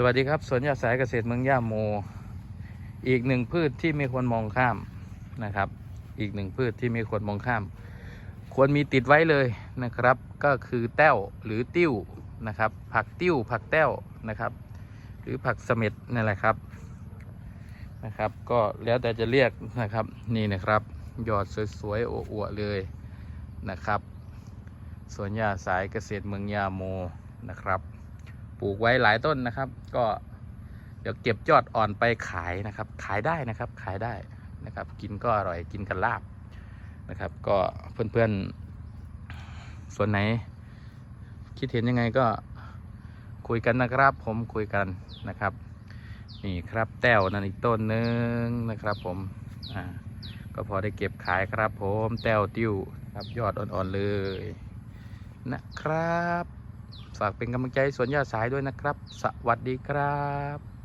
สวัสดีครับสวนยาสายเกษตรเมืองย่าโม อีกหนึ่งพืชที่ไม่ควรมองข้ามนะครับ อีกหนึ่งพืชที่ไม่ควรมองข้าม ควรมีติดไว้เลยนะครับ ก็คือแต้วหรือติ้วนะครับ ผักติ้วผักแต้วนะครับ หรือผักเสม็ดนั่นแหละครับนะครับ ก็แล้วแต่จะเรียกนะครับนี่นะครับยอดสวยๆอวบๆเลยนะครับสวนยาสายเกษตรเมืองยาโมนะครับ ปลูกไว้หลายต้นนะครับ ก็เดี๋ยวเก็บยอดอ่อนไปขายนะครับ ขายได้นะครับ ขายได้นะครับ กินก็อร่อยกินกันลาบนะครับ ก็เพื่อนๆ ส่วนไหน คิดเห็นยังไงก็คุยกันนะครับ ผมคุยกันนะครับ นี่ครับแต้วนั่นอีกต้นหนึ่งนะครับ ผมอ่าก็พอได้เก็บขายครับ ผมแต้วติ้วครับยอดอ่อนๆเลยนะครับ ฝากเป็นกำลังใจสวนยาสายด้วยนะครับ สวัสดีครับ